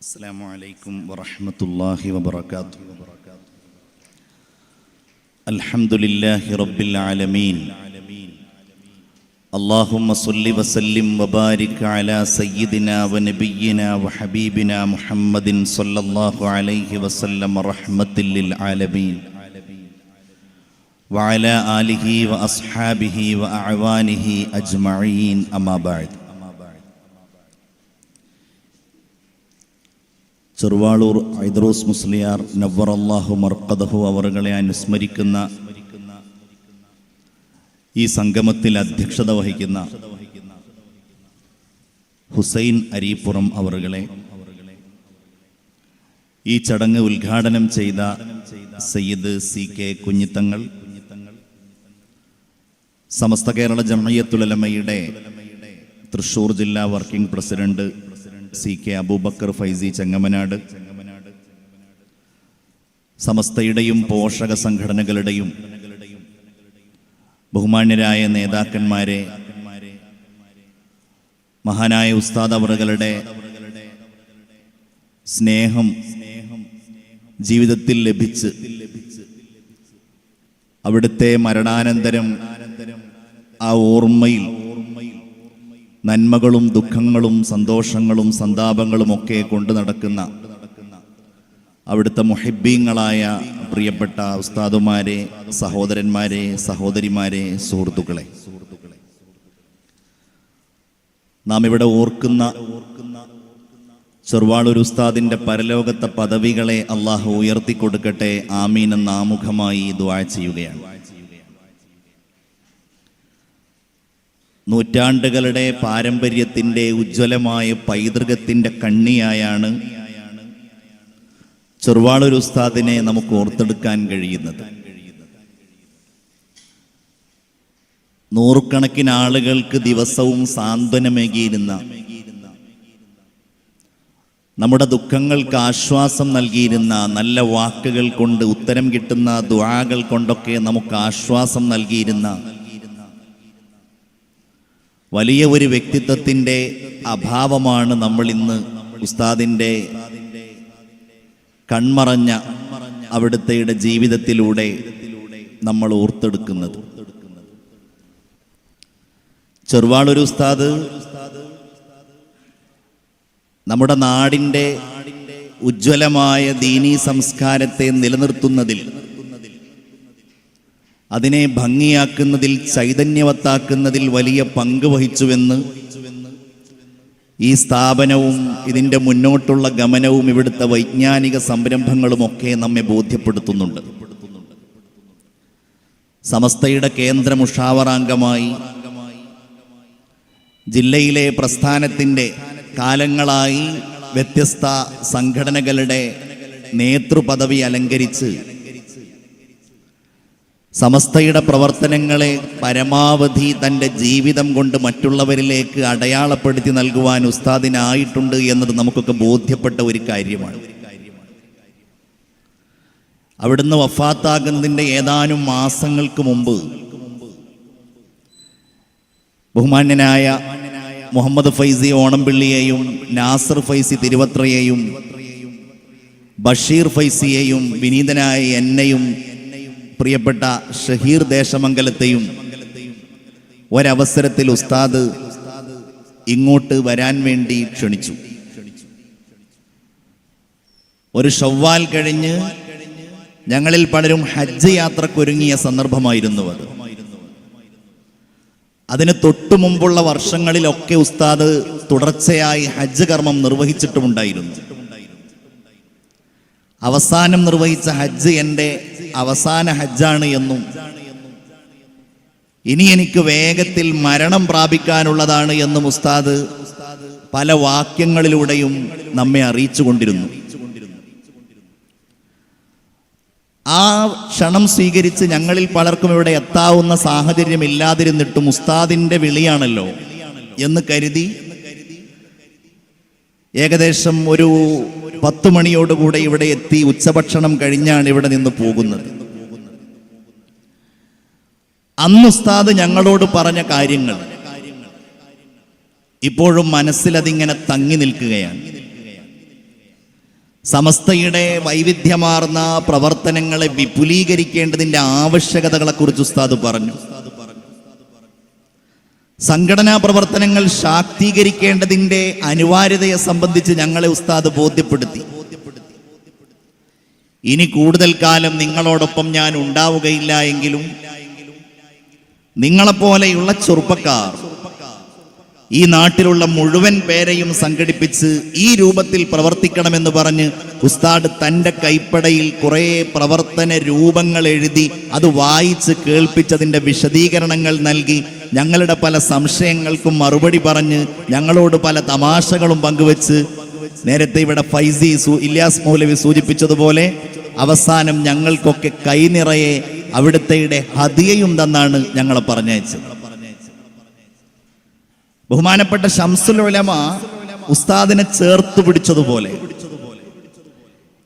السلام عليكم ورحمة الله وبركاته الحمد لله رب العالمين اللهم صل وسلم وبارك على سيدنا ونبينا وحبيبنا محمد صلى الله عليه وسلم رحمة للعالمين وعلى آله وأصحابه وأعوانه أجمعين أما بعد ചെറുവാളൂർ ഐദ്രോസ് മുസ്ലിയാർ നവറല്ലാഹു മർക്കദഹു അവറുകളെ അനുസ്മരിക്കുന്ന ഈ സംഗമത്തിൽ അധ്യക്ഷത വഹിക്കുന്ന ഹുസൈൻ അരീപ്പുറം അവറുകളെ ഈ ചടങ്ങ് ഉദ്ഘാടനം ചെയ്ത സയ്യിദ് സി കെ കുഞ്ഞിത്തങ്ങൾ സമസ്ത കേരള ജമയത്തുലമയുടെ തൃശൂർ ജില്ലാ working president C K Abubakar Faizi Chengamanad. സമസ്തയുടെയും പോഷക സംഘടനകളുടെയും ബഹുമാന്യരായ നേതാക്കന്മാരെ മഹാനായ ഉസ്താദ് അവറുകളുടെ സ്നേഹം ജീവിതത്തിൽ ലഭിച്ച് അവിടുത്തെ മരണാനന്തരം ആ ഓർമ്മയിൽ നന്മകളും ദുഃഖങ്ങളും സന്തോഷങ്ങളും സന്താപങ്ങളും ഒക്കെ കൊണ്ടു നടക്കുന്ന അവിടുത്തെ മുഹിബീങ്ങളായ പ്രിയപ്പെട്ട ഉസ്താദുമാരെ സഹോദരന്മാരെ സഹോദരിമാരെ സുഹൃത്തുക്കളെ. നാം ഇവിടെ ഓർക്കുന്ന ചെറുവാളൂർ ഉസ്താദിന്റെ പരലോകത്തെ പദവികളെ അള്ളാഹു ഉയർത്തിക്കൊടുക്കട്ടെ ആമീൻ എന്ന ആമുഖമായി ദ്വാ ചെയ്യുകയാണ്. നൂറ്റാണ്ടുകളുടെ പാരമ്പര്യത്തിന്റെ ഉജ്ജ്വലമായ പൈതൃകത്തിന്റെ കണ്ണിയായാണ് ചെറുവാളൂർ ഉസ്താദിനെ നമുക്ക് ഓർത്തെടുക്കാൻ കഴിയുന്നത്. നൂറുകണക്കിന് ആളുകൾക്ക് ദിവസവും സാന്ത്വനമേകിയിരുന്ന നമ്മുടെ ദുഃഖങ്ങൾക്ക് ആശ്വാസം നൽകിയിരുന്ന നല്ല വാക്കുകൾ കൊണ്ട് ഉത്തരം കിട്ടുന്ന ദുആകൾ കൊണ്ടൊക്കെ നമുക്ക് ആശ്വാസം നൽകിയിരുന്ന വലിയ ഒരു വ്യക്തിത്വത്തിന്റെ അഭാവമാണ് നമ്മൾ ഇന്ന് ഉസ്താദിന്റെ കൺമറഞ്ഞ അവിടുത്തെയുടെ ജീവിതത്തിലൂടെ നമ്മൾ ഓർത്തെടുക്കുന്നത്. ചെറുവാളൊരു ഉസ്താദ് നമ്മുടെ നാടിന്റെ ഉജ്ജ്വലമായ ദീനീ സംസ്കാരത്തെ നിലനിർത്തുന്നതിൽ അതിനെ ഭംഗിയാക്കുന്നതിൽ ചൈതന്യവത്താക്കുന്നതിൽ വലിയ പങ്ക് വഹിച്ചുവെന്ന് ഈ സ്ഥാപനവും ഇതിന്റെ മുന്നോട്ടുള്ള ഗമനവും ഇവിടുത്തെ വൈജ്ഞാനിക സംരംഭങ്ങളുമൊക്കെ നമ്മെ ബോധ്യപ്പെടുത്തുന്നുണ്ട്. സമസ്തയുടെ കേന്ദ്ര മുഷാവറാംഗമായി ജില്ലയിലെ പ്രസ്ഥാനത്തിന്റെ കാലങ്ങളായി വ്യത്യസ്ത സംഘടനകളുടെ നേതൃപദവി അലങ്കരിച്ച് സമസ്തയുടെ പ്രവർത്തനങ്ങളെ പരമാവധി തന്റെ ജീവിതം കൊണ്ട് മറ്റുള്ളവരിലേക്ക് അടയാളപ്പെടുത്തി നൽകുവാൻ ഉസ്താദിനായിട്ടുണ്ട് എന്നത് നമുക്കൊക്കെ ബോധ്യപ്പെട്ട ഒരു കാര്യമാണ്. അവിടുന്ന് വഫാത്താകുന്നതിന്റെ ഏതാനും മാസങ്ങൾക്ക് മുമ്പ് ബഹുമാന്യനായ മുഹമ്മദ് ഫൈസി ഓണംപിള്ളിയെയും നാസർ ഫൈസി തിരുവത്രയെയും ബഷീർ ഫൈസിയെയും വിനീതനായ എന്നെയും പ്രിയപ്പെട്ട ഷഹീർ ദേശമംഗലത്തെയും ഒരവസരത്തിൽ ഉസ്താദ് ഇങ്ങോട്ട് വരാൻ വേണ്ടി ക്ഷണിച്ചു. ഒരു ഷവ്വാൽ കഴിഞ്ഞ് ഞങ്ങളിൽ പലരും ഹജ്ജ് യാത്രക്കൊരുങ്ങിയ സന്ദർഭമായിരുന്നു അത്. അതിന് തൊട്ടു മുമ്പുള്ള വർഷങ്ങളിലൊക്കെ ഉസ്താദ് തുടർച്ചയായി ഹജ്ജ് കർമ്മം നിർവഹിച്ചിട്ടുമുണ്ടായിരുന്നു. അവസാനം നിർവഹിച്ച ഹജ്ജ് എന്റെ അവസാന ഹജ്ജാണ് എന്നും. ഇനി എനിക്ക് വേഗത്തിൽ മരണം പ്രാപിക്കാനുള്ളതാണ് എന്നും ഉസ്താദ് പല വാക്യങ്ങളിലൂടെയും നമ്മെ അറിയിച്ചു കൊണ്ടിരുന്നു ആ ക്ഷണം സ്വീകരിച്ച് ഞങ്ങളിൽ പലർക്കും ഇവിടെ എത്താവുന്ന സാഹചര്യം ഇല്ലാതിരുന്നിട്ടും ഉസ്താദിന്റെ വിളിയാണല്ലോ എന്ന് കരുതി ഏകദേശം ഒരു പത്ത് മണിയോടുകൂടെ ഇവിടെ എത്തി ഉച്ചഭക്ഷണം കഴിഞ്ഞാണ് ഇവിടെ നിന്ന് പോകുന്നത്. അന്ന് ഉസ്താദ് ഞങ്ങളോട് പറഞ്ഞ കാര്യങ്ങൾ. ഇപ്പോഴും മനസ്സിൽ അതിങ്ങനെ തങ്ങി നിൽക്കുകയാണ്. സമസ്തയുടെ വൈവിധ്യമാർന്ന പ്രവർത്തനങ്ങളെ വിപുലീകരിക്കേണ്ടതിന്റെ ആവശ്യകതകളെക്കുറിച്ച് ഉസ്താദ് പറഞ്ഞു. സംഘടനാ പ്രവർത്തനങ്ങൾ ശാക്തീകരിക്കേണ്ടതിന്റെ അനിവാര്യതയെ സംബന്ധിച്ച് ഞങ്ങളെ ഉസ്താദ് ബോധ്യപ്പെടുത്തി. ഇനി കൂടുതൽ കാലം നിങ്ങളോടൊപ്പം ഞാൻ ഉണ്ടാവുകയില്ല എങ്കിലും നിങ്ങളെപ്പോലെയുള്ള ചെറുപ്പക്കാർ ഈ നാട്ടിലുള്ള മുഴുവൻ പേരെയും സംഘടിപ്പിച്ച് ഈ രൂപത്തിൽ പ്രവർത്തിക്കണമെന്ന് പറഞ്ഞ് ഉസ്താദ് തന്റെ കൈപ്പടയിൽ കുറേ പ്രവർത്തന രൂപങ്ങൾ എഴുതി അത് വായിച്ച് കേൾപ്പിച്ചതിന്റെ വിശദീകരണങ്ങൾ നൽകി ഞങ്ങളുടെ പല സംശയങ്ങൾക്കും മറുപടി പറഞ്ഞ് ഞങ്ങളോട് പല തമാശകളും പങ്കുവെച്ച് നേരത്തെ ഇവിടെ ഫൈസി സു മൗലവി സൂചിപ്പിച്ചതുപോലെ അവസാനം ഞങ്ങൾക്കൊക്കെ കൈനിറയെ അവിടുത്തെ ഹതിയയും തന്നാണ് ഞങ്ങളെ പറഞ്ഞയച്ചത്. ബഹുമാനപ്പെട്ട ഷംസുൽ ഉലമ ഉസ്താദിനെ ചേർത്ത് പിടിച്ചതുപോലെ.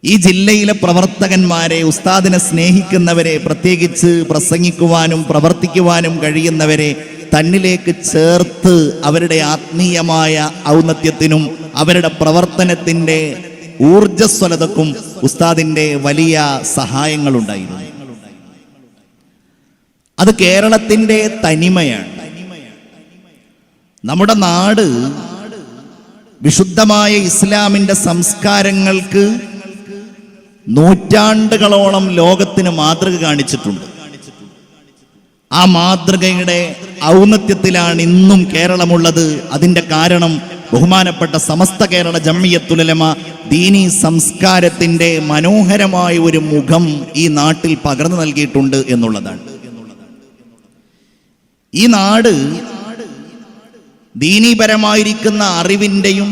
ഈ ജില്ലയിലെ പ്രവർത്തകന്മാരെ ഉസ്താദിനെ സ്നേഹിക്കുന്നവരെ പ്രത്യേകിച്ച് പ്രസംഗിക്കുവാനും പ്രവർത്തിക്കുവാനും കഴിയുന്നവരെ തന്നിലേക്ക് ചേർത്ത് അവരുടെ ആത്മീയമായ ഔന്നത്യത്തിനും അവരുടെ പ്രവർത്തനത്തിന്റെ ഊർജസ്വലതക്കും ഉസ്താദിന്റെ വലിയ സഹായങ്ങളുണ്ടായിരുന്നു. അത് കേരളത്തിന്റെ തനിമയാണ്. നമ്മുടെ നാട് വിശുദ്ധമായ ഇസ്ലാമിന്റെ സംസ്കാരങ്ങൾക്ക് നൂറ്റാണ്ടുകളോളം ലോകത്തിന് മാതൃക കാണിച്ചിട്ടുണ്ട്. ആ മാതൃകയുടെ ഔന്നത്യത്തിലാണ് ഇന്നും കേരളമുള്ളത്. അതിന്റെ കാരണം ബഹുമാനപ്പെട്ട സമസ്ത കേരള ജമ്മിയത്തുലമ ദീനി സംസ്കാരത്തിന്റെ മനോഹരമായ ഒരു മുഖം ഈ നാട്ടിൽ പകർന്നു നൽകിയിട്ടുണ്ട് എന്നുള്ളതാണ്. ഈ നാട് ദീനീപരമായിരിക്കുന്ന അറിവിന്റെയും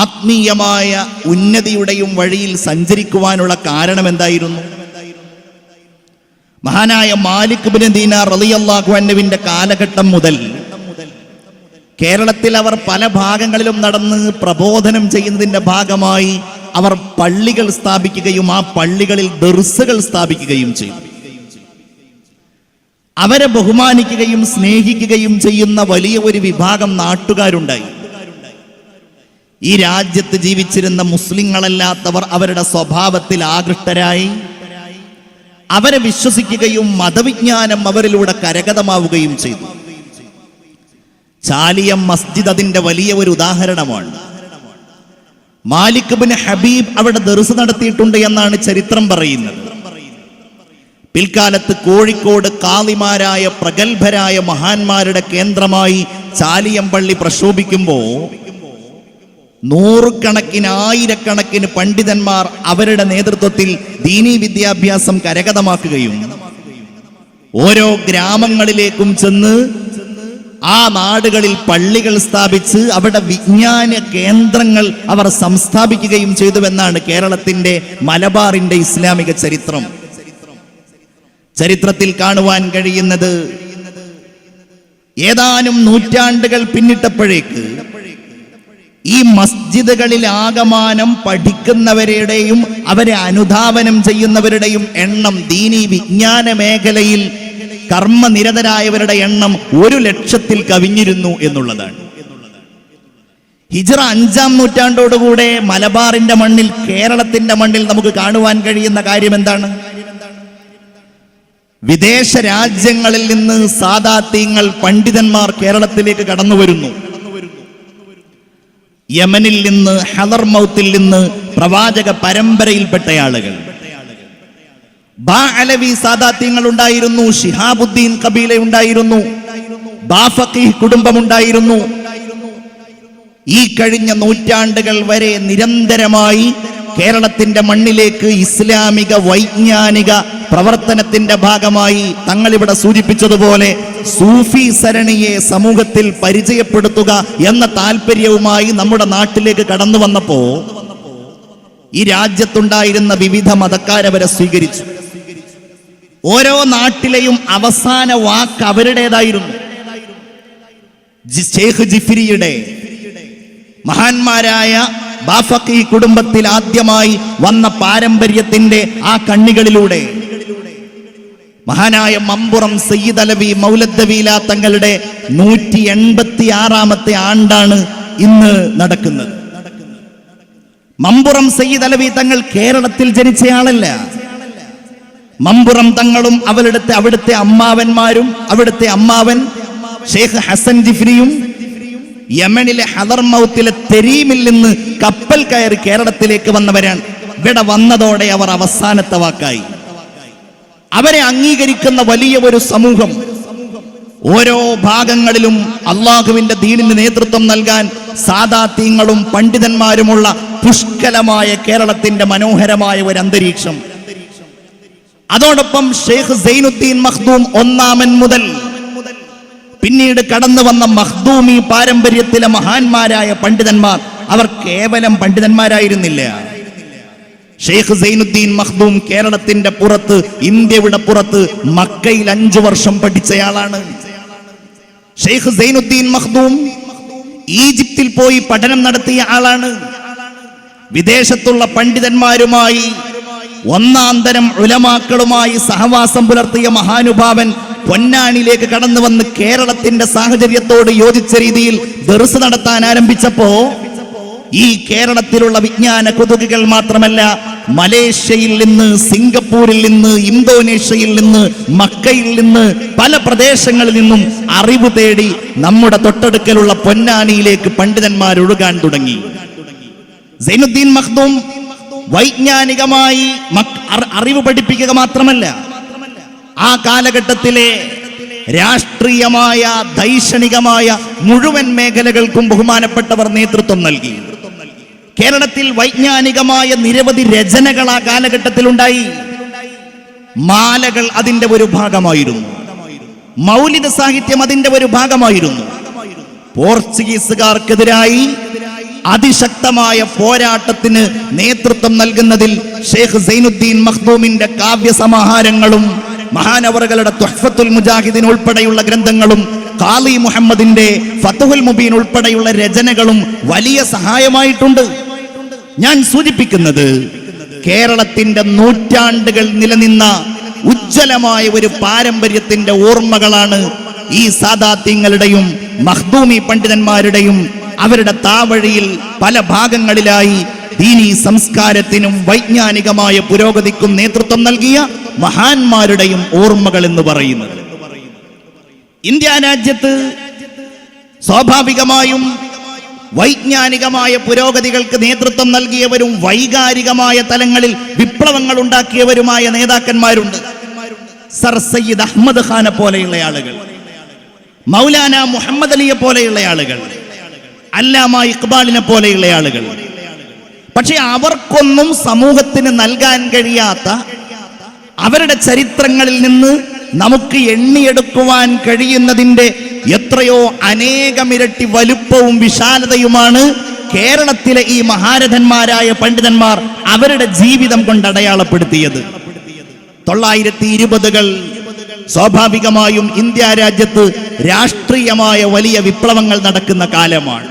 ആത്മീയമായ ഉന്നതിയുടെയും വഴിയിൽ സഞ്ചരിക്കുവാനുള്ള കാരണം എന്തായിരുന്നു? മഹാനായ മാലിക് ബിൻ ദീനാർ റളിയല്ലാഹു അൻഹുവിന്റെ കാലഘട്ടം മുതൽ കേരളത്തിൽ അവർ പല ഭാഗങ്ങളിലും നടന്ന് പ്രബോധനം ചെയ്യുന്നതിന്റെ ഭാഗമായി അവർ പള്ളികൾ സ്ഥാപിക്കുകയും ആ പള്ളികളിൽ ദർസുകൾ സ്ഥാപിക്കുകയും ചെയ്തു. അവരെ ബഹുമാനിക്കുകയും സ്നേഹിക്കുകയും ചെയ്യുന്ന വലിയ ഒരു വിഭാഗം നാട്ടുകാരുണ്ടായി. ഈ രാജ്യത്ത് ജീവിച്ചിരുന്ന മുസ്ലിങ്ങളല്ലാത്തവർ അവരുടെ സ്വഭാവത്തിൽ ആകൃഷ്ടരായി. അവരെ വിശ്വസിക്കുകയും മതവിജ്ഞാനം അവരിലൂടെ കരകതമാവുകയും ചെയ്തു. ചാലിയം മസ്ജിദ് അതിന്റെ വലിയ ഒരു ഉദാഹരണമാണ്. മാലിക് ബിൻ ഹബീബ് അവിടെ ദർസ് നടത്തിയിട്ടുണ്ട് എന്നാണ് ചരിത്രം പറയുന്നത്. പിൽക്കാലത്ത് കോഴിക്കോട് കാളിമാരായ പ്രഗത്ഭരായ മഹാന്മാരുടെ കേന്ദ്രമായി ചാലിയം പള്ളി പ്രക്ഷോഭിക്കുമ്പോൾ നൂറുകണക്കിന് ആയിരക്കണക്കിന് പണ്ഡിതന്മാർ അവരുടെ നേതൃത്വത്തിൽ ദീനീ വിദ്യാഭ്യാസം കരഗതമാക്കുകയും ഓരോ ഗ്രാമങ്ങളിലേക്കും ചെന്ന് ആ നാടുകളിൽ പള്ളികൾ സ്ഥാപിച്ച് അവിടെ വിജ്ഞാന കേന്ദ്രങ്ങൾ അവർ സംസ്ഥാപിക്കുകയും ചെയ്തുവെന്നാണ് കേരളത്തിന്റെ മലബാറിന്റെ ഇസ്ലാമിക ചരിത്രം. ചരിത്രത്തിൽ കാണുവാൻ കഴിയുന്നത് ഏതാനും നൂറ്റാണ്ടുകൾ പിന്നിട്ടപ്പോഴേക്ക് ഈ മസ്ജിദുകളിൽ ആകമാനം പഠിക്കുന്നവരുടെയും അവരെ അനുധാവനം ചെയ്യുന്നവരുടെയും എണ്ണം ദീനി വിജ്ഞാന മേഖലയിൽ കർമ്മനിരതരായവരുടെ എണ്ണം ഒരു ലക്ഷത്തിൽ കവിഞ്ഞിരുന്നു എന്നുള്ളതാണ്. ഹിജറ അഞ്ചാം നൂറ്റാണ്ടോടുകൂടെ മലബാറിന്റെ മണ്ണിൽ കേരളത്തിന്റെ മണ്ണിൽ നമുക്ക് കാണുവാൻ കഴിയുന്ന കാര്യം എന്താണ്? വിദേശ രാജ്യങ്ങളിൽ നിന്ന് സാദാത്യങ്ങൾ പണ്ഡിതന്മാർ കേരളത്തിലേക്ക് കടന്നു വരുന്നു. യമനിൽ നിന്ന് ഹലർമൗത്തിൽ നിന്ന് പ്രവാചക പരമ്പരയിൽപ്പെട്ട ആളുകൾ ബാ അലവി സാദാത്യങ്ങൾ ഉണ്ടായിരുന്നു ഷിഹാബുദ്ദീൻ കബീല ഉണ്ടായിരുന്നു കുടുംബമുണ്ടായിരുന്നു ഈ കഴിഞ്ഞ നൂറ്റാണ്ടുകൾ വരെ നിരന്തരമായി കേരളത്തിന്റെ മണ്ണിലേക്ക് ഇസ്ലാമിക വൈജ്ഞാനിക പ്രവർത്തനത്തിന്റെ ഭാഗമായി തങ്ങളിവിടെ സൂചിപ്പിച്ചതുപോലെ സൂഫി സരണിയെ സമൂഹത്തിൽ പരിചയപ്പെടുത്തുക എന്ന താല്പര്യവുമായി നമ്മുടെ നാട്ടിലേക്ക് കടന്നു വന്നപ്പോ ഈ രാജ്യത്തുണ്ടായിരുന്ന വിവിധ മതക്കാരവരെ സ്വീകരിച്ചു. ഓരോ നാട്ടിലെയും അവസാന വാക്ക് അവരുടേതായിരുന്നു. ജിഫിരിയുടെ മഹാന്മാരായ ബാഫക്കി കുടുംബത്തിൽ ആദ്യമായി വന്ന പാരമ്പര്യത്തിന്റെ ആ കണ്ണികളിലൂടെ. മഹാനായ മമ്പുറം സയ്യിദ് അലവി മൗലദ്ദവീല തങ്ങളുടെ നൂറ്റി എൺപത്തി ആറാമത്തെ ആണ്ടാണ് ഇന്ന് നടക്കുന്നത്. മമ്പുറം സയ്യിദ് അലവി തങ്ങൾ കേരളത്തിൽ ജനിച്ചയാളല്ല മമ്പുറം തങ്ങളും അവരുടെ അവിടുത്തെ അമ്മാവന്മാരും അവിടുത്തെ അമ്മാവൻ ഷെയ്ഖ് ഹസൻ ജിഫ്രിയും യമനിലെ ഹദർമൗത്തിലെ തെരീമിൽ നിന്ന് കപ്പൽ കയറി കേരളത്തിലേക്ക് വന്നവരാണ്. ഇവിടെ വന്നതോടെ അവർ അവസാനത്തെ വാക്കായി. അവരെ അംഗീകരിക്കുന്ന വലിയ ഒരു സമൂഹം ഓരോ ഭാഗങ്ങളിലും അള്ളാഹുവിന്റെ ദീനിന് നേതൃത്വം നൽകാൻ സാദാത്യങ്ങളും പണ്ഡിതന്മാരുമുള്ള പുഷ്കലമായ കേരളത്തിന്റെ മനോഹരമായ ഒരു അന്തരീക്ഷം. അതോടൊപ്പം ഷെയ്ഖ് സൈനുദ്ദീൻ മഖ്ദൂം ഒന്നാമൻ മുതൽ പിന്നീട് കടന്നു വന്ന മഹ്ദൂമി പാരമ്പര്യത്തിലെ മഹാന്മാരായ പണ്ഡിതന്മാർ അവർ കേവലം പണ്ഡിതന്മാരായിരുന്നില്ല. ഷെയ്ഖ് സൈനുദ്ദീൻ മഖ്ദൂം കേരളത്തിന്റെ പുറത്ത് ഇന്ത്യയുടെ പുറത്ത് മക്കയിൽ അഞ്ചു വർഷം പഠിച്ചയാളാണ്. ഷെയ്ഖ് സൈനുദ്ദീൻ മഖ്ദൂം ഈജിപ്തിൽ പോയി പഠനം നടത്തിയ ആളാണ്. വിദേശത്തുള്ള പണ്ഡിതന്മാരുമായി ഒന്നാം തരം ഉലമാക്കളുമായി സഹവാസം പുലർത്തിയ മഹാനുഭാവൻ പൊന്നാനിലേക്ക് കടന്നു വന്ന് കേരളത്തിന്റെ സാഹചര്യത്തോട് യോജിച്ച രീതിയിൽ ദർസ് നടത്താൻ ആരംഭിച്ചപ്പോ ഈ കേരളത്തിലുള്ള വിജ്ഞാന കൊതുകുകൾ മാത്രമല്ല മലേഷ്യയിൽ നിന്ന് സിംഗപ്പൂരിൽ നിന്ന് ഇന്തോനേഷ്യയിൽ നിന്ന് മക്കയിൽ നിന്ന് പല പ്രദേശങ്ങളിൽ നിന്നും അറിവ് തേടി നമ്മുടെ തൊട്ടടുക്കലുള്ള പൊന്നാനിയിലേക്ക് പണ്ഡിതന്മാർ ഒഴുകാൻ തുടങ്ങി. സൈനുദ്ദീൻ മഖ്ദൂം വൈജ്ഞാനികമായി അറിവ് പഠിപ്പിക്കുക മാത്രമല്ല ആ കാലഘട്ടത്തിലെ രാഷ്ട്രീയമായ ദൈക്ഷണികമായ മുഴുവൻ മേഖലകൾക്കും ബഹുമാനപ്പെട്ടവർ നേതൃത്വം നൽകി. കേരളത്തിൽ വൈജ്ഞാനികമായ നിരവധി രചനകൾ ആ കാലഘട്ടത്തിലുണ്ടായി. മാലകൾ അതിന്റെ ഒരു ഭാഗമായിരുന്നു. മൗലിക സാഹിത്യം അതിന്റെ ഒരു ഭാഗമായിരുന്നു. പോർച്ചുഗീസുകാർക്കെതിരായി അതിശക്തമായ പോരാട്ടത്തിന് നേതൃത്വം നൽകുന്നതിൽ ഷെയ്ഖ് സൈനുദ്ദീൻ മഖ്ദൂമിന്റെ കാവ്യ സമാഹാരങ്ങളും മഹാനവറുകളുടെ തുഹ്ഫത്തുൽ മുജാഹിദിൻ ഉൾപ്പെടെയുള്ള ഗ്രന്ഥങ്ങളും ഖാലി മുഹമ്മദിന്റെ ഫത്തുഹുൽ മുബീൻ ഉൾപ്പെടെയുള്ള രചനകളും വലിയ സഹായമായിട്ടുണ്ട്. ഞാൻ സൂചിപ്പിക്കുന്നത് കേരളത്തിന്റെ നൂറ്റാണ്ടുകൾ നിലനിന്ന ഉജ്ജ്വലമായ ഒരു പാരമ്പര്യത്തിന്റെ ഓർമ്മകളാണ് ഈ സാദാത്യങ്ങളുടെയും മഹ്ദൂമി പണ്ഡിതന്മാരുടെയും അവരുടെ താവഴിയിൽ പല ഭാഗങ്ങളിലായി ദീനി സംസ്കാരത്തിനും വൈജ്ഞാനികമായ പുരോഗതിക്കും നേതൃത്വം നൽകിയ മഹാന്മാരുടെയും ഓർമ്മകൾ എന്ന് പറയുന്നത്. ഇന്ത്യ രാജ്യത്ത് സ്വാഭാവികമായും വൈജ്ഞാനികമായ പുരോഗതികൾക്ക് നേതൃത്വം നൽകിയവരും വൈകാരികമായ തലങ്ങളിൽ വിപ്ലവങ്ങൾ ഉണ്ടാക്കിയവരുമായ നേതാക്കന്മാരുണ്ട്. സർ സയ്യിദ് അഹമ്മദ് ഖാനെ പോലെയുള്ള ആളുകൾ മൗലാന മുഹമ്മദ് അലിയെ പോലെയുള്ള ആളുകൾ അല്ലാമ ഇക്ബാലിനെ പോലെയുള്ള ആളുകൾ. പക്ഷെ അവർക്കൊന്നും സമൂഹത്തിന് നൽകാൻ കഴിയാത്ത അവരുടെ ചരിത്രങ്ങളിൽ നിന്ന് നമുക്ക് എണ്ണിയെടുക്കുവാൻ കഴിയുന്നതിന്റെ എത്രയോ അനേകമിരട്ടി വലുപ്പവും വിശാലതയുമാണ് കേരളത്തിലെ ഈ മഹാരഥന്മാരായ പണ്ഡിതന്മാർ അവരുടെ ജീവിതം കൊണ്ട് അടയാളപ്പെടുത്തിയത്. തൊള്ളായിരത്തി ഇരുപതുകൾ സ്വാഭാവികമായും ഇന്ത്യ രാജ്യത്ത് രാഷ്ട്രീയമായ വലിയ വിപ്ലവങ്ങൾ നടക്കുന്ന കാലമാണ്.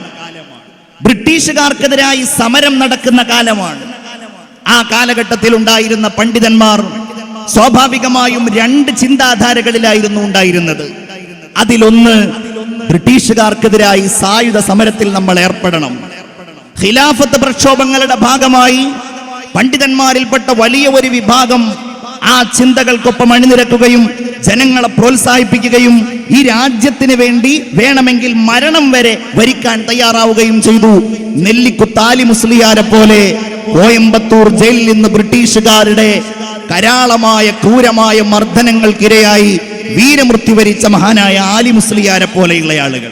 ബ്രിട്ടീഷുകാർക്കെതിരായി സമരം നടക്കുന്ന കാലമാണ്. ആ കാലഘട്ടത്തിൽ ഉണ്ടായിരുന്ന പണ്ഡിതന്മാർ സ്വാഭാവികമായും രണ്ട് ചിന്താധാരകളിലായിരുന്നു ഉണ്ടായിരുന്നത്. അതിലൊന്ന് ബ്രിട്ടീഷുകാർക്കെതിരായി സായുധ സമരത്തിൽ നമ്മൾ ഏർപ്പെടണം. ഖിലാഫത്ത് പ്രക്ഷോഭങ്ങളുടെ ഭാഗമായി പണ്ഡിതന്മാരിൽപ്പെട്ട വലിയ ഒരു വിഭാഗം ആ ചിന്തകൾക്കൊപ്പം അണിനിരക്കുകയും ജനങ്ങളെ പ്രോത്സാഹിപ്പിക്കുകയും ഈ രാജ്യത്തിന് വേണ്ടി വേണമെങ്കിൽ മരണം വരെ വരിക്കാൻ തയ്യാറാവുകയും ചെയ്തു. നെല്ലിക്കുത്താലി മുസ്ലിയാരെ പോലെ കോയമ്പത്തൂർ ജയിലിൽ നിന്ന് ബ്രിട്ടീഷുകാരുടെ കരാളമായ ക്രൂരമായ മർദ്ദനങ്ങൾക്കിരയായി വീരമൃത്യു വരിച്ച മഹാനായ ആലി മുസ്ലിയാരെ പോലെയുള്ള ആളുകൾ.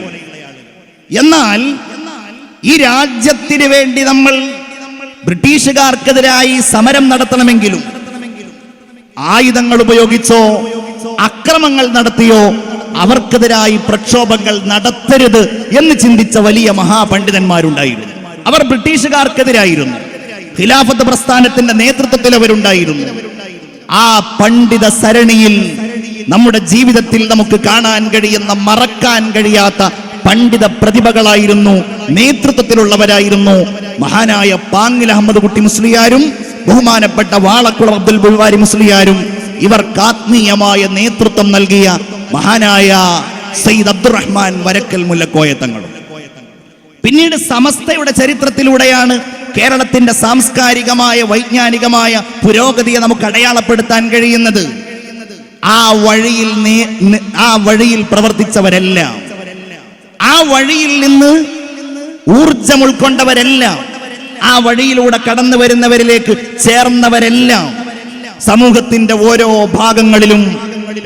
എന്നാൽ ഈ രാജ്യത്തിന് വേണ്ടി നമ്മൾ ബ്രിട്ടീഷുകാർക്കെതിരായി സമരം നടത്തണമെങ്കിലും ആയുധങ്ങൾ ഉപയോഗിച്ചോ അക്രമങ്ങൾ നടത്തിയോ അവർക്കെതിരായി പ്രക്ഷോഭങ്ങൾ നടത്തരുത് എന്ന് ചിന്തിച്ച വലിയ മഹാപണ്ഡിതന്മാരുണ്ടായിരുന്നു. അവർ ബ്രിട്ടീഷുകാർക്കെതിരായിരുന്നു. ഖിലാഫത്ത് പ്രസ്ഥാനത്തിന്റെ നേതൃത്വത്തിൽ അവരുണ്ടായിരുന്നു. ആ പണ്ഡിത സരണിയിൽ നമ്മുടെ ജീവിതത്തിൽ നമുക്ക് കാണാൻ കഴിയുന്ന മറക്കാൻ കഴിയാത്ത പണ്ഡിത പ്രതിഭകളായിരുന്നു നേതൃത്വത്തിലുള്ളവരായിരുന്നു മഹാനായ പാങ്ങിൽ അഹമ്മദ് കുട്ടി മുസ്ലിയാരും ബഹുമാനപ്പെട്ട വാളക്കുളം അബ്ദുൽ ബുൾവാരി മുസ്ലിയാരും ഇവർക്ക് ആത്മീയമായ നേതൃത്വം നൽകിയ മഹാനായ സയ്യിദ് അബ്ദുറഹ്മാൻ വരക്കൽ മുല്ലക്കോയ തങ്ങളും. പിന്നീട് സമസ്തയുടെ ചരിത്രത്തിലൂടെയാണ് കേരളത്തിന്റെ സാംസ്കാരികമായ വൈജ്ഞാനികമായ പുരോഗതിയെ നമുക്ക് അടയാളപ്പെടുത്താൻ കഴിയുന്നത് ആ വഴിയിൽ ആ വഴിയിൽ പ്രവർത്തിച്ചവരെല്ലാം. ആ വഴിയിൽ നിന്ന് ഊർജം ഉൾക്കൊണ്ടവരെല്ലാം. ആ വഴിയിലൂടെ കടന്നു വരുന്നവരിലേക്ക് ചേർന്നവരെല്ലാം. സമൂഹത്തിന്റെ ഓരോ ഭാഗങ്ങളിലും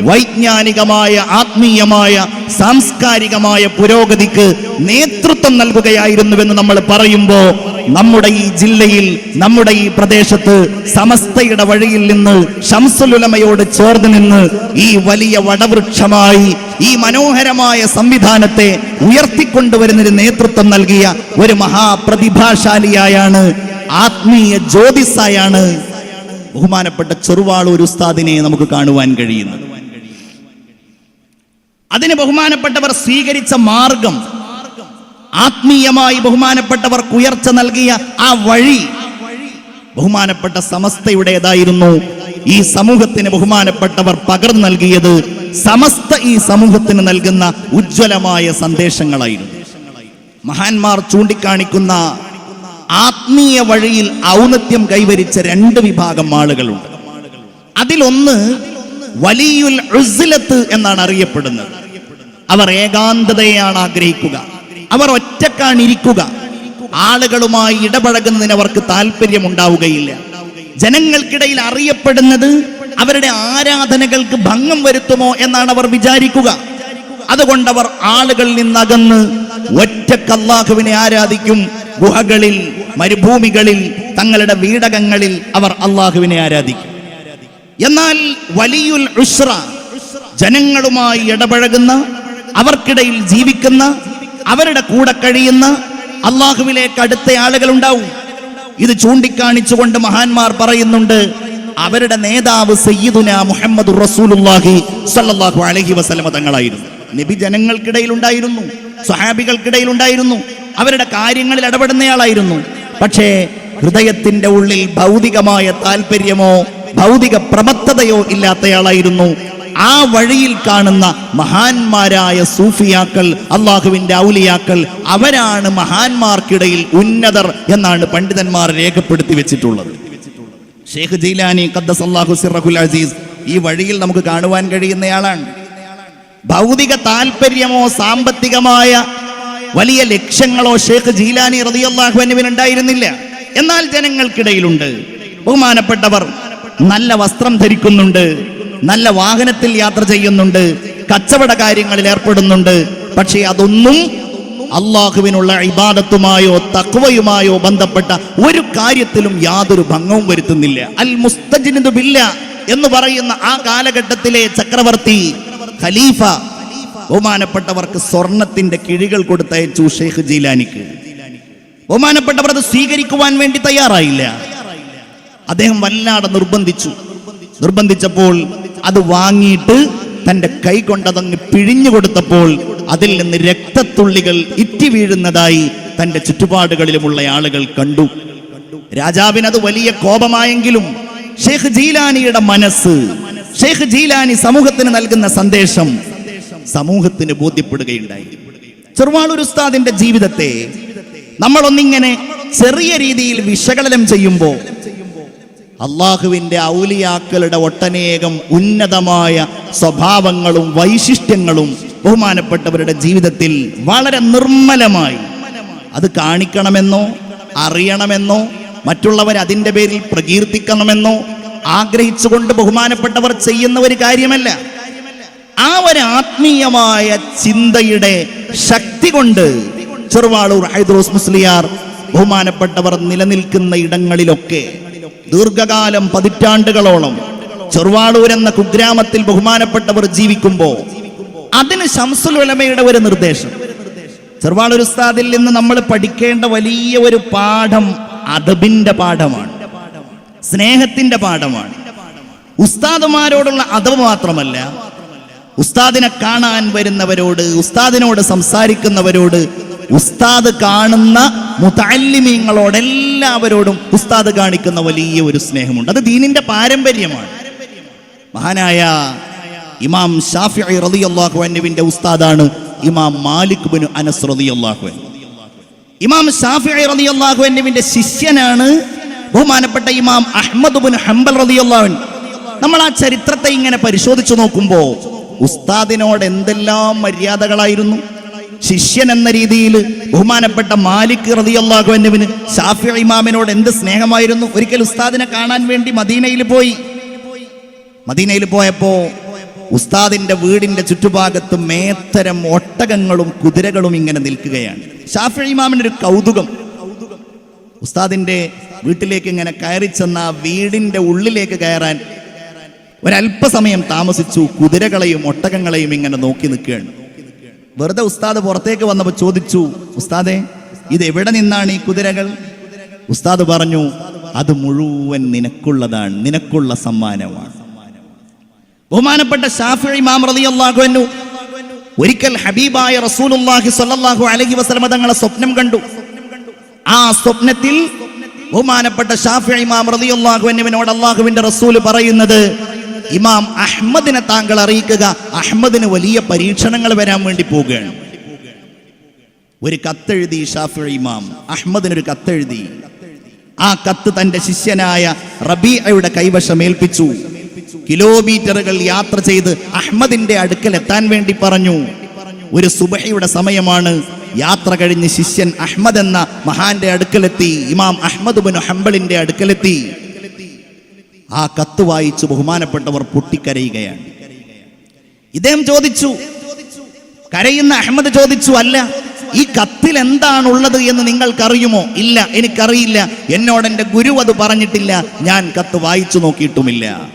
വൈജ്ഞാനികമായ ആത്മീയമായ സാംസ്കാരികമായ പുരോഗതിക്ക് നേതൃത്വം നൽകുകയായിരുന്നുവെന്ന് നമ്മൾ പറയുമ്പോ നമ്മുടെ ഈ ജില്ലയിൽ നമ്മുടെ ഈ പ്രദേശത്ത് സമസ്തയുടെ വഴിയിൽ നിന്ന് ഷംസുലുലമയോട് ചേർന്ന് നിന്ന് ഈ വലിയ വടവൃക്ഷമായി ഈ മനോഹരമായ സംവിധാനത്തെ ഉയർത്തിക്കൊണ്ടുവരുന്നൊരു നേതൃത്വം നൽകിയ ഒരു മഹാപ്രതിഭാശാലിയായാണ് ആത്മീയ ജ്യോതിസായാണ് ബഹുമാനപ്പെട്ട ചെറുവാളൂർ ഉസ്താദിനെ നമുക്ക് കാണുവാൻ കഴിയുന്നത്. അതിന് ബഹുമാനപ്പെട്ടവർ സ്വീകരിച്ച മാർഗം ആത്മീയമായി ബഹുമാനപ്പെട്ടവർക്ക് ഉയർച്ച നൽകിയ ആ വഴി ബഹുമാനപ്പെട്ട സമസ്തയുടേതായിരുന്നു. ഈ സമൂഹത്തിന് ബഹുമാനപ്പെട്ടവർ പകർന്നു നൽകിയത് സമസ്ത ഈ സമൂഹത്തിന് നൽകുന്ന ഉജ്ജ്വലമായ സന്ദേശങ്ങളായിരുന്നു. മഹാന്മാർ ചൂണ്ടിക്കാണിക്കുന്ന ആത്മീയ വഴിയിൽ ഔന്നത്യം കൈവരിച്ച രണ്ട് വിഭാഗം ആളുകളുണ്ട്. അതിലൊന്ന് വലിയുൽ എന്നാണ് അറിയപ്പെടുന്നത്. അവർ ഏകാന്തതയാണ് ആഗ്രഹിക്കുക. അവർ ഒറ്റക്കാണിരിക്കുക ആളുകളുമായി ഇടപഴകുന്നതിന് അവർക്ക് താല്പര്യമുണ്ടാവുകയില്ല. ജനങ്ങൾക്കിടയിൽ അറിയപ്പെടുന്നത് അവരുടെ ആരാധനകൾക്ക് ഭംഗം വരുത്തുമോ എന്നാണ് അവർ വിചാരിക്കുക. അതുകൊണ്ടവർ ആളുകളിൽ നിന്നകന്ന് ഒറ്റക്കല്ലാഹുവിനെ ആരാധിക്കും. ഗുഹകളിൽ മരുഭൂമികളിൽ തങ്ങളുടെ വീടകങ്ങളിൽ അവർ അള്ളാഹുവിനെ ആരാധിക്കും. എന്നാൽ വലിയുൽ ഉഷ്ര ജനങ്ങളുമായി ഇടപഴകുന്ന അവർക്കിടയിൽ ജീവിക്കുന്ന അവരുടെ കൂടെ കഴിയുന്ന അള്ളാഹുവിലേക്ക് അടുത്ത ആളുകൾ ഉണ്ടാവും ഇത് ചൂണ്ടിക്കാണിച്ചുകൊണ്ട് മഹാന്മാർ പറയുന്നുണ്ട് അവരുടെ നേതാവ് സയ്യിദുന മുഹമ്മദ് റസൂലുള്ളാഹി സല്ലല്ലാഹു അലൈഹി വസല്ലമ തങ്ങളായിരുന്നു. നബി ജനങ്ങൾക്കിടയിൽ ഉണ്ടായിരുന്നു സ്വഹാബികൾക്കിടയിൽ ഉണ്ടായിരുന്നു അവരുടെ കാര്യങ്ങളിൽ ഇടപെടുന്നയാളായിരുന്നു. പക്ഷേ ഹൃദയത്തിന്റെ ഉള്ളിൽ ഭൗതികമായ താല്പര്യമോ ഭൗതിക പ്രമത്തതയോ ഇല്ലാത്തയാളായിരുന്നു ആ വഴിയിൽ കാണുന്ന മഹാന്മാരായ സൂഫിയാക്കൾ അള്ളാഹുവിന്റെ ഔലിയാക്കൾ അവരാണ് മഹാന്മാർക്കിടയിൽ ഉന്നതർ എന്നാണ് പണ്ഡിതന്മാർ രേഖപ്പെടുത്തി വെച്ചിട്ടുള്ളത്. ഷേഖ് ജീലാനി ഖദ്ദസ് അള്ളാഹു സിറഹുൽ അസീസ് ഈ വഴിയിൽ നമുക്ക് കാണുവാൻ കഴിയുന്നയാളാണ്. ഭൗതിക താല്പര്യമോ സാമ്പത്തികമായ വലിയ ലക്ഷ്യങ്ങളോ ഷേഖ് ജീലാനി റതിയല്ലാഹു അനുവിന് ഉണ്ടായിരുന്നില്ല. എന്നാൽ ജനങ്ങൾക്കിടയിലുണ്ട്. ബഹുമാനപ്പെട്ടവർ നല്ല വസ്ത്രം ധരിക്കുന്നുണ്ട്. നല്ല വാഹനത്തിൽ യാത്ര ചെയ്യുന്നുണ്ട്. കച്ചവട കാര്യങ്ങളിൽ ഏർപ്പെടുന്നുണ്ട്. പക്ഷേ അതൊന്നും അള്ളാഹുവിനുള്ള ഇബാദത്തുമായോ തക്വയുമായോ ബന്ധപ്പെട്ട ഒരു കാര്യത്തിലും യാതൊരു ഭംഗവും വരുത്തുന്നില്ല. അൽ മുസ്തജിനു ബില്ല എന്ന് പറയുന്ന ആ കാലഘട്ടത്തിലെ ചക്രവർത്തി ഖലീഫ ബഹുമാനപ്പെട്ടവർക്ക് സ്വർണത്തിന്റെ കിഴികൾ കൊടുത്തയച്ചു ഷെയ്ഖ് ജീലാനിക്ക്. ബഹുമാനപ്പെട്ടവർ അത് സ്വീകരിക്കുവാൻ വേണ്ടി തയ്യാറായില്ല. അദ്ദേഹം വല്ലാതെ നിർബന്ധിച്ചു. നിർബന്ധിച്ചപ്പോൾ അത് വാങ്ങിയിട്ട് തന്റെ കൈ കൊണ്ടതങ്ങ് പിഴിഞ്ഞു കൊടുത്തപ്പോൾ അതിൽ നിന്ന് രക്തത്തുള്ളികൾ ഇറ്റി വീഴുന്നതായി തന്റെ ചുറ്റുപാടുകളിലുമുള്ള ആളുകൾ കണ്ടു. രാജാവിന് അത് വലിയ കോപമായെങ്കിലും ഷെയ്ഖ് ജീലാനിയുടെ മനസ്സ് ഷെയ്ഖ് ജീലാനി സമൂഹത്തിന് നൽകുന്ന സന്ദേശം സമൂഹത്തിന് ബോധ്യപ്പെടുകയുണ്ടായി. ചെറുവാളൂർ ഉസ്താദിന്റെ ജീവിതത്തെ നമ്മളൊന്നിങ്ങനെ ചെറിയ രീതിയിൽ വിശകലനം ചെയ്യുമ്പോൾ അള്ളാഹുവിന്റെ ഔലിയാക്കളുടെ ഒട്ടനേകം ഉന്നതമായ സ്വഭാവങ്ങളും വൈശിഷ്ട്യങ്ങളും ബഹുമാനപ്പെട്ടവരുടെ ജീവിതത്തിൽ വളരെ നിർമ്മലമായി. അത് കാണിക്കണമെന്നോ അറിയണമെന്നോ മറ്റുള്ളവർ അതിന്റെ പേരിൽ പ്രകീർത്തിക്കണമെന്നോ ആഗ്രഹിച്ചുകൊണ്ട് ബഹുമാനപ്പെട്ടവർ ചെയ്യുന്ന ഒരു കാര്യമല്ല. ആ ഒരു ആത്മീയമായ ചിന്തയുടെ ശക്തി കൊണ്ട് ചെറുവാളൂർ ഹൈദ്രോസ് മുസ്ലിയാർ ബഹുമാനപ്പെട്ടവർ നിലനിൽക്കുന്ന ഇടങ്ങളിലൊക്കെ ദീർഘകാലം പതിറ്റാണ്ടുകളോളം ചെറുവാളൂർ എന്ന കുഗ്രാമത്തിൽ ബഹുമാനപ്പെട്ടവർ ജീവിക്കുമ്പോൾ അതിന് ശംസുൽ ഉലമയുടെ ഒരു നിർദ്ദേശം. ചെറുവാളൂർ ഉസ്താദിൽ നിന്ന് നമ്മൾ പഠിക്കേണ്ട വലിയ ഒരു പാഠം അദബിന്റെ പാഠമാണ്. സ്നേഹത്തിന്റെ പാഠമാണ്. ഉസ്താദുമാരോടുള്ള അദബ് മാത്രമല്ല ഉസ്താദിനെ കാണാൻ വരുന്നവരോട് ഉസ്താദിനോട് സംസാരിക്കുന്നവരോട് ഉസ്താദ് കാണുന്ന മുതാലിമീങ്ങളോട് എല്ലാവരോടും ഉസ്താദ് കാണിക്കുന്ന വലിയ ഒരു സ്നേഹമുണ്ട്. അത് ദീനിന്റെ പാരമ്പര്യമാണ്. മഹാനായ ഇമാം ഷാഫി റളിയല്ലാഹു അൻഹുവിന്റെ ഉസ്താദാണ് ഇമാം മാലിക് ബിൻ അനസ് റളിയല്ലാഹു അൻഹു. ഇമാം ഷാഫി റളിയല്ലാഹു അൻഹുവിന്റെ ശിഷ്യനാണ് ബഹുമാനപ്പെട്ട ഇമാം അഹ്മദ് ബിൻ ഹംബൽ റളിയല്ലാഹു അൻഹു. നമ്മൾ ആ ചരിത്രത്തെ ഇങ്ങനെ പരിശോധിച്ചു നോക്കുമ്പോൾ ഉസ്താദിനോട് എന്തെല്ലാം മര്യാദകളായിരുന്നു? ശിഷ്യൻ എന്ന രീതിയിൽ ബഹുമാനപ്പെട്ട മാലിക് റളിയല്ലാഹു അൻഹുവിന് ഷാഫി ഇമാമിനോട് എന്ത് സ്നേഹമായിരുന്നു? ഒരിക്കൽ ഉസ്താദിനെ കാണാൻ വേണ്ടി മദീനയിൽ പോയി. മദീനയിൽ പോയപ്പോ ഉസ്താദിന്റെ വീടിന്റെ ചുറ്റുഭാഗത്ത് മേത്തരം ഒട്ടകങ്ങളും കുതിരകളും ഇങ്ങനെ നിൽക്കുകയാണ്. ഷാഫി ഇമാമിന് ഒരു കൗതുകം. ഉസ്താദിന്റെ വീട്ടിലേക്ക് ഇങ്ങനെ കയറി ചെന്ന ആ വീടിന്റെ ഉള്ളിലേക്ക് കയറാൻ ഒരല്പസമയം താമസിച്ചു. കുതിരകളെയും ഒട്ടകങ്ങളെയും ഇങ്ങനെ നോക്കി നിൽക്കുകയാണ്. വെറുതെ ഉസ്താദ് പുറത്തേക്ക് വന്നപ്പോൾ ചോദിച്ചു ഉസ്താദെ ഇത് എവിടെ നിന്നാണ് ഈ കുതിരകൾ? ഉസ്താദ് പറഞ്ഞു അത് മുഴുവൻ നിനക്കുള്ളതാണ് നിനക്കുള്ള സമ്മാനമാണ്. ബഹുമാനപ്പെട്ട ഇമാം റളിയല്ലാഹു അൻഹു ഒരിക്കൽ ഹബീബായ റസൂലുള്ളാഹി സ്വല്ലല്ലാഹു അലൈഹി തങ്ങളെ സ്വപ്നം കണ്ടു. ആ സ്വപ്നത്തിൽ ബഹുമാനപ്പെട്ട ഷാഫി ഇമാം റളിയല്ലാഹു അൻഹുവിനോട് അള്ളാഹുവിന്റെ റസൂൽ പറയുന്നത് ഇമാം അഹമ്മദിനെ താങ്കൾ അറിയിക്കുക. അഹമ്മദിന് വലിയ പരീക്ഷണങ്ങൾ വരാൻ വേണ്ടി പോവുകയാണ്. ഒരു കത്തെഴുതി ഷാഫി ഇമാം. അഹമ്മദിനൊരു കത്തെഴുതി. ആ കത്ത് തന്റെ ശിഷ്യനായ റബീഅയുടെ കൈവശം ഏൽപ്പിച്ചു. കിലോമീറ്ററുകൾ യാത്ര ചെയ്ത് അഹമ്മദിന്റെ അടുക്കൽ എത്താൻ വേണ്ടി പറഞ്ഞു. ഒരു സുബഹയുടെ സമയമാണ്. യാത്ര കഴിഞ്ഞ് ശിഷ്യൻ അഹമ്മദ് എന്ന മഹാന്റെ അടുക്കലെത്തി. ഇമാം അഹമ്മദ് ബിൻ ഹംബളിന്റെ അടുക്കലെത്തി. ആ കത്ത് വായിച്ച് ബഹുമാനപ്പെട്ടവർ പൊട്ടിക്കരയുകയാണ്. ഇദ്ദേഹം ചോദിച്ചു കരയുന്ന അഹമ്മദ് ചോദിച്ചു അല്ല ഈ കത്തിൽ എന്താണുള്ളത് എന്ന് നിങ്ങൾക്കറിയുമോ? ഇല്ല എനിക്കറിയില്ല. എന്നോട് എന്റെ ഗുരു അത് പറഞ്ഞിട്ടില്ല. ഞാൻ കത്ത് വായിച്ചു നോക്കിയിട്ടുമില്ല.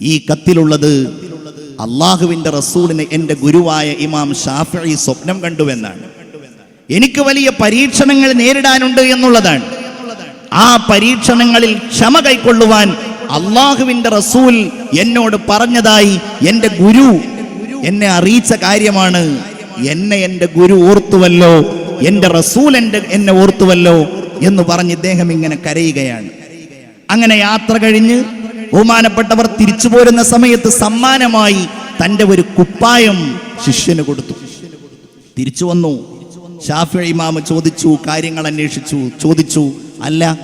ഈ കത്തിലുള്ളത് അള്ളാഹുവിന്റെ റസൂലിന് എന്റെ ഗുരുവായ ഇമാം ഷാഫി സ്വപ്നം കണ്ടുവെന്നാണ്. എനിക്ക് വലിയ പരീക്ഷണങ്ങൾ നേരിടാനുണ്ട് എന്നുള്ളതാണ്. ആ പരീക്ഷണങ്ങളിൽ ക്ഷമ കൈക്കൊള്ളുവാൻ അള്ളാഹുവിന്റെ റസൂൽ എന്നോട് പറഞ്ഞതായി എന്റെ ഗുരു എന്നെ അറിയിച്ച കാര്യമാണ്. എന്നെ എന്റെ ഗുരു ഓർത്തുവല്ലോ എന്റെ റസൂൽ എന്റെ എന്നെ ഓർത്തുവല്ലോ എന്ന് പറഞ്ഞ് ഇദ്ദേഹം ഇങ്ങനെ കരയുകയാണ്. അങ്ങനെ യാത്ര കഴിഞ്ഞ് ബഹുമാനപ്പെട്ടവർ തിരിച്ചു പോരുന്ന സമയത്ത് സമ്മാനമായി തന്റെ ഒരു കുപ്പായം ശിഷ്യന് കൊടുത്തു. തിരിച്ചു വന്നു. ഷാഫി ഇമാമ് ചോദിച്ചു കാര്യങ്ങൾ അന്വേഷിച്ചു. ചോദിച്ചു അല്ല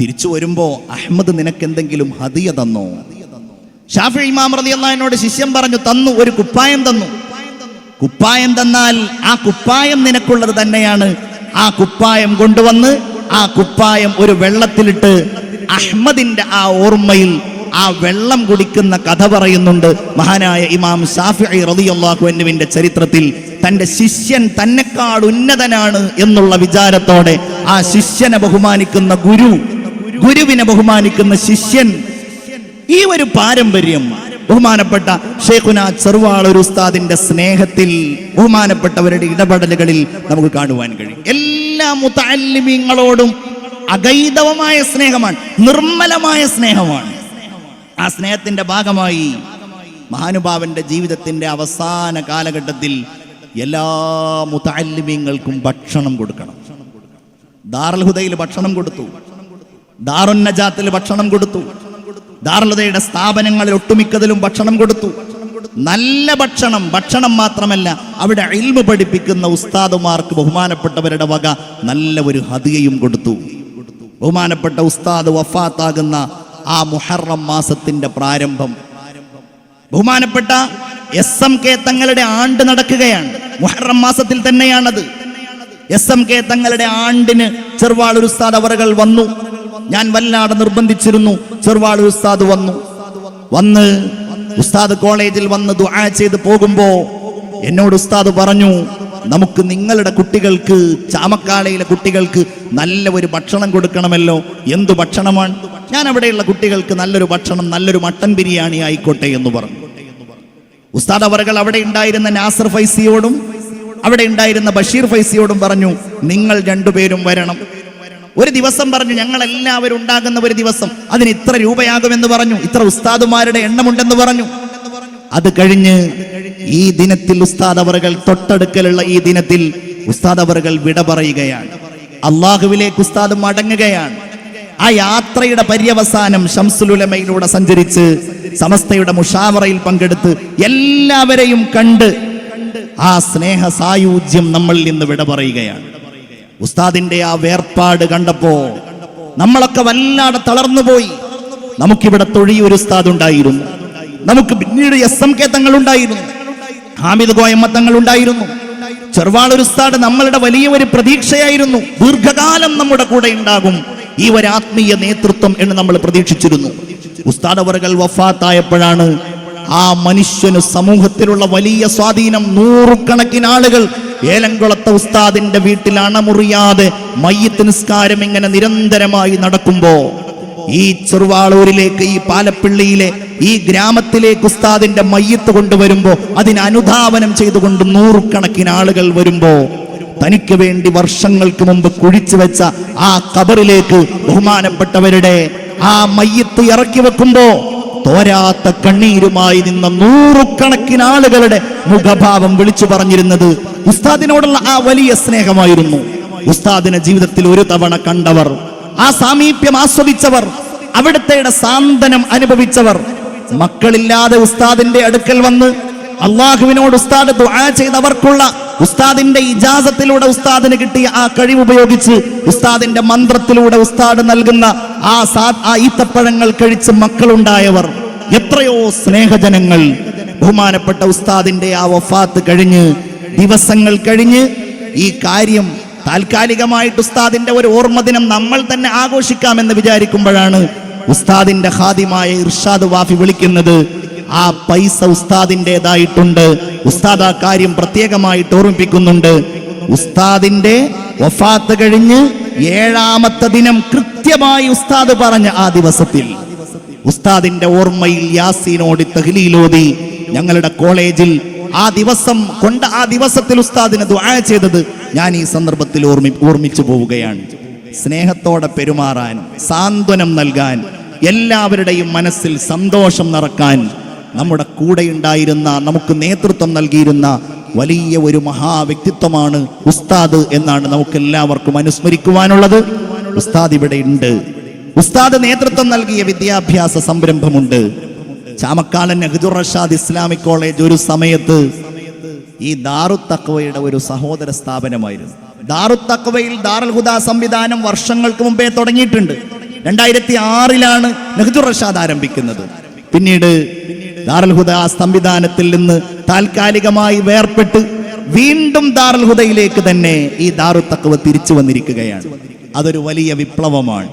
തിരിച്ചു വരുമ്പോ അഹമ്മദ് നിനക്ക് എന്തെങ്കിലും ഹദിയ തന്നോ? ഷാഫി ഇമാം റതിയുള്ള എന്നോട് ശിഷ്യം പറഞ്ഞു തന്നു ഒരു കുപ്പായം തന്നു. കുപ്പായം തന്നാൽ ആ കുപ്പായം നിനക്കുള്ളത് തന്നെയാണ്. ആ കുപ്പായം കൊണ്ടുവന്ന് ആ കുപ്പായം ഒരു വെള്ളത്തിലിട്ട് അഹമ്മദിന്റെ ആ ഓർമ്മയിൽ ആ വെള്ളം കുടിക്കുന്ന കഥ പറയുന്നുണ്ട്. മഹാനായ ഇമാം ഷാഫി അൻഹുവിന്റെ ചരിത്രത്തിൽ തന്റെ ശിഷ്യൻ തന്നെക്കാൾ ഉന്നതനാണ് എന്നുള്ള വിചാരത്തോടെ ആ ശിഷ്യനെ ബഹുമാനിക്കുന്ന ഗുരു ഗുരുവിനെ ബഹുമാനിക്കുന്ന ശിഷ്യൻ ഈ ഒരു പാരമ്പര്യം ബഹുമാനപ്പെട്ട ഷേഖുന ചെറുവാളൊരു ഉസ്താദിന്റെ സ്നേഹത്തിൽ ബഹുമാനപ്പെട്ടവരുടെ ഇടപെടലുകളിൽ നമുക്ക് കാണുവാൻ കഴിയും. എല്ലാ മുത്താലിമീങ്ങളോടും അഗൈതവമായ സ്നേഹമാണ് നിർമ്മലമായ സ്നേഹമാണ്. ആ സ്നേഹത്തിന്റെ ഭാഗമായി മഹാനുഭാവന്റെ ജീവിതത്തിന്റെ അവസാന കാലഘട്ടത്തിൽ എല്ലാ മുത്താലിമീങ്ങൾക്കും ഭക്ഷണം കൊടുക്കണം. ദാറുൽ ഹുദയിൽ ഭക്ഷണം കൊടുത്തു. ദാറുന്നജാത്തിൽ ഭക്ഷണം കൊടുത്തു. ദാറുൽഹുദയുടെ സ്ഥാപനങ്ങളിൽ ഒട്ടുമിക്കതിലും ഭക്ഷണം കൊടുത്തു. നല്ല ഭക്ഷണം ഭക്ഷണം മാത്രമല്ല അവിടെ ഇൽമ പഠിപ്പിക്കുന്ന ഉസ്താദുമാർക്ക് ബഹുമാനപ്പെട്ടവരുടെ വക നല്ല ഒരു ഹതിയയും കൊടുത്തു. ബഹുമാനപ്പെട്ട ഉസ്താദ് വഫാത്താകുന്ന ആ മുഹറം മാസത്തിന്റെ പ്രാരംഭം. ബഹുമാനപ്പെട്ട എസ് എം കെ തങ്ങളുടെ ആണ്ട് നടക്കുകയാണ്. മുഹറം മാസത്തിൽ തന്നെയാണത്. എസ് എം കെ തങ്ങളുടെ ആണ്ടിന് ചെറുവാളൂർ ഉസ്താദ് അവറുകൾ വന്നു. ഞാൻ വല്ലാതെ നിർബന്ധിച്ചിരുന്നു. ചെറുവാളൂർ ഉസ്താദ് വന്നു. വന്ന് ഉസ്താദ് കോളേജിൽ വന്ന് ദുആ ചെയ്ത് പോകുമ്പോ എന്നോട് ഉസ്താദ് പറഞ്ഞു നമുക്ക് നിങ്ങളുടെ കുട്ടികൾക്ക് ചാമക്കാളയിലെ കുട്ടികൾക്ക് നല്ല ഒരു ഭക്ഷണം കൊടുക്കണമല്ലോ. എന്തു ഭക്ഷണമാണ്? ഞാൻ അവിടെയുള്ള കുട്ടികൾക്ക് നല്ലൊരു ഭക്ഷണം നല്ലൊരു മട്ടൻ ബിരിയാണി ആയിക്കോട്ടെ എന്ന് പറഞ്ഞു. ഉസ്താദ് അവർകൾ അവിടെ ഉണ്ടായിരുന്ന നാസർ ഫൈസിയോടും അവിടെ ഉണ്ടായിരുന്ന ബഷീർ ഫൈസിയോടും പറഞ്ഞു നിങ്ങൾ രണ്ടുപേരും വരണം. ഒരു ദിവസം പറഞ്ഞു ഞങ്ങൾ എല്ലാവരും ഉണ്ടാകുന്ന ഒരു ദിവസം അതിന് ഇത്ര രൂപയാകുമെന്ന് പറഞ്ഞു ഇത്ര ഉസ്താദുമാരുടെ എണ്ണമുണ്ടെന്ന് പറഞ്ഞു. അത് കഴിഞ്ഞ് ഈ ദിനത്തിൽ ഉസ്താദ് അവറുകൾ തൊട്ടടുക്കലുള്ള ഈ ദിനത്തിൽ ഉസ്താദ് അവറുകൾ വിട പറയുകയാണ്. അള്ളാഹുവിലേക്ക് ഉസ്താദ് മടങ്ങുകയാണ്. ആ യാത്രയുടെ പര്യവസാനം ഷംസുലുലമയിലൂടെ സഞ്ചരിച്ച് സമസ്തയുടെ മുഷാവറയിൽ പങ്കെടുത്ത് എല്ലാവരെയും കണ്ട് ആ സ്നേഹ സായുജ്യം നമ്മളിൽ നിന്ന് വിട പറയുകയാണ്. ഉസ്താദിന്റെ ആ വേർപാട് കണ്ടപ്പോ നമ്മളൊക്കെ വല്ലാതെ തളർന്നുപോയി നമുക്കിവിടെ തൊഴിയൊരു ഉസ്താദ് ഉണ്ടായിരുന്നു. നമുക്ക് പിന്നീട് എസ് എം കെ തങ്ങൾ ഉണ്ടായിരുന്നു. ഹാമിദ് ഗോയമ്മ തങ്ങൾ ഉണ്ടായിരുന്നു. ചെറുവാളൂർ ഉസ്താദ് നമ്മളുടെ വലിയ ഒരു പ്രതീക്ഷയായിരുന്നു. ദീർഘകാലം നമ്മുടെ കൂടെ ഉണ്ടാകും. ഈ ഒരു ആത്മീയ നേതൃത്വം എന്ന് നമ്മൾ പ്രതീക്ഷിച്ചിരുന്നു. ഉസ്താദ് അവറുകൾ വഫാത്തായപ്പോഴാണ് ആ മനുഷ്യന് സമൂഹത്തിലുള്ള വലിയ സ്വാധീനം നൂറുകണക്കിന് ആളുകൾ ഏലംകുളത്തെ ഉസ്താദിന്റെ വീട്ടിൽ അണമുറിയാതെ മയ്യത്ത് നിസ്കാരം ഇങ്ങനെ നിരന്തരമായി നടക്കുമ്പോ ഈ ചെറുവാളൂരിലേക്ക് ഈ പാലപ്പിള്ളിയിലെ ഈ ഗ്രാമത്തിലേക്ക് ഉസ്താദിന്റെ മയ്യത്ത് കൊണ്ടുവരുമ്പോ അതിന് അനുധാവനം ചെയ്തുകൊണ്ട് നൂറുകണക്കിന് ആളുകൾ വരുമ്പോ തനിക്ക് വേണ്ടി വർഷങ്ങൾക്ക് മുമ്പ് കുഴിച്ചു വെച്ച ആ കബറിലേക്ക് ബഹുമാനപ്പെട്ടവരുടെ ആ മയ്യത്ത് ഇറക്കി വെക്കുമ്പോ തോരാത്ത കണ്ണീരുമായി നിന്ന നൂറുകണക്കിന് ആളുകളുടെ മുഖഭാവം വിളിച്ചു പറഞ്ഞിരുന്നത് ഉസ്താദിനോടുള്ള ആ വലിയ സ്നേഹമായിരുന്നു. ഉസ്താദിനെ ജീവിതത്തിൽ ഒരു തവണ കണ്ടവർ ആ സാമീപ്യം ആസ്വദിച്ചവർ അവിടുത്തെ സാന്ത്വനം അനുഭവിച്ചവർ മക്കളില്ലാതെ ഉസ്താദിന്റെ അടുക്കൽ വന്ന് അള്ളാഹുവിനോട് ഉസ്താദ് ദുആ ചെയ്തവർക്കുള്ള ഉസ്താദിന്റെ ഇജാസത്തിലൂടെ ഉസ്താദിന് കിട്ടിയ ആ കഴിവ് ഉപയോഗിച്ച് ഉസ്താദിന്റെ മന്ത്രത്തിലൂടെ ഉസ്താദ് നൽകുന്ന ആ സാ ആ ഈത്തപ്പഴങ്ങൾ കഴിച്ച് മക്കളുണ്ടായവർ എത്രയോ സ്നേഹജനങ്ങൾ ബഹുമാനപ്പെട്ട ഉസ്താദിന്റെ ആ വഫാത്ത് കഴിഞ്ഞ് ദിവസങ്ങൾ കഴിഞ്ഞ് ഈ കാര്യം താൽക്കാലികമായിട്ട് ഉസ്താദിന്റെ ഒരു ഓർമ്മ ദിനം നമ്മൾ തന്നെ ആഘോഷിക്കാമെന്ന് വിചാരിക്കുമ്പോഴാണ് ഉസ്താദിന്റെ ഹാദിമായ ഇർഷാദ് വാഫി വിളിക്കുന്നത്. ആ പൈസ ഉസ്താദിന്റെതായിട്ടുണ്ട്. ഉസ്താദ് ആ കാര്യം പ്രത്യേകമായിട്ട് ഓർമ്മിപ്പിക്കുന്നുണ്ട്. ഉസ്താദിന്റെ വഫാത്ത് കഴിഞ്ഞ് ഏഴാമത്തെ ദിനം കൃത്യമായി ഉസ്താദ് പറഞ്ഞ ആ ദിവസത്തിൽ. ഉസ്താദിന്റെ ഓർമ്മയിൽ യാസീനോട് തഹ്ലീലോതി ഞങ്ങളുടെ കോളേജിൽ ആ ദിവസം കൊണ്ട് ആ ദിവസത്തിൽ ഉസ്താദിന് ദുആ ചെയ്തത് ഞാൻ ഈ സന്ദർഭത്തിൽ ഓർമ്മി ഓർമ്മിച്ചു പോവുകയാണ്. സ്നേഹത്തോടെ പെരുമാറാൻ സാന്ത്വനം നൽകാൻ എല്ലാവരുടെയും മനസ്സിൽ സന്തോഷം നിറക്കാൻ നമ്മുടെ കൂടെ ഉണ്ടായിരുന്ന നമുക്ക് നേതൃത്വം നൽകിയിരുന്ന വലിയ ഒരു മഹാവ്യക്തിത്വമാണ് ഉസ്താദ് എന്നാണ് നമുക്ക് എല്ലാവർക്കും അനുസ്മരിക്കുവാനുള്ളത്. ഉസ്താദ് ഇവിടെ ഉണ്ട്. ഉസ്താദ് നേതൃത്വം നൽകിയ വിദ്യാഭ്യാസ സംരംഭമുണ്ട്. ചാമക്കാലൻ നെഹ്ദുർ റഷാദ് ഇസ്ലാമിക് കോളേജ് ഒരു സമയത്ത് ഈ ദാറു തക്വയുടെ ഒരു സഹോദര സ്ഥാപനമായിരുന്നു. ദാറു തക്വയിൽ ദാറുൽ ഹുദ സംവിധാനം വർഷങ്ങൾക്ക് മുമ്പേ തുടങ്ങിയിട്ടുണ്ട്. രണ്ടായിരത്തി ആറിലാണ് നെഹ്ദുർ റഷാദ് ആരംഭിക്കുന്നത്. പിന്നീട് ദാറുൽ ആ സംവിധാനത്തിൽ നിന്ന് താൽക്കാലികമായി വേർപെട്ട് വീണ്ടും ദാർൽഹുദയിലേക്ക് തന്നെ ഈ ദാറു തക്കവ തിരിച്ചു വന്നിരിക്കുകയാണ്. അതൊരു വലിയ വിപ്ലവമാണ്.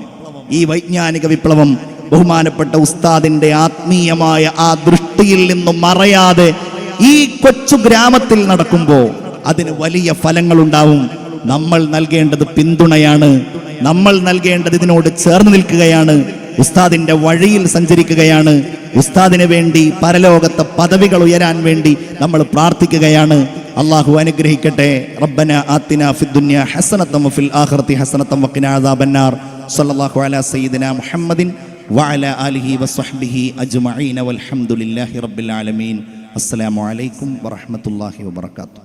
ഈ വൈജ്ഞാനിക വിപ്ലവം ബഹുമാനപ്പെട്ട ഉസ്താദിന്റെ ആത്മീയമായ ആ ദൃഷ്ടിയിൽ നിന്നും മറയാതെ ഈ കൊച്ചു ഗ്രാമത്തിൽ നടക്കുമ്പോൾ അതിന് വലിയ ഫലങ്ങൾ ഉണ്ടാവും നമ്മൾ നൽകേണ്ടത് പിന്തുണയാണ്. നമ്മൾ നൽകേണ്ടത് ഇതിനോട് ചേർന്ന് നിൽക്കുകയാണ്. ഉസ്താദിന്റെ വഴിയിൽ സഞ്ചരിക്കുകയാണ്. ഉസ്താദിന് വേണ്ടി പരലോകത്തെ പദവികൾ ഉയരാൻ വേണ്ടി നമ്മൾ പ്രാർത്ഥിക്കുകയാണ്. അള്ളാഹു അനുഗ്രഹിക്കട്ടെ. റബ്ബന ആത്തിന ഫിദ്ദുന്യ ഹസനത്തം ഫിൽ ആഖിറതി ഹസനത്തം വഖിന അദാബന്നാർ. സല്ലല്ലാഹു അലാ സയ്യിദിന മുഹമ്മദിൻ വഅല ആലിഹി വസ്വഹ്ബിഹി അജ്മഈന വൽഹംദുലില്ലാഹി റബ്ബിൽ ആലമീൻ. അസ്സലാമു അലൈക്കും വറഹ്മത്തുള്ളാഹി വബറകാതുഹു.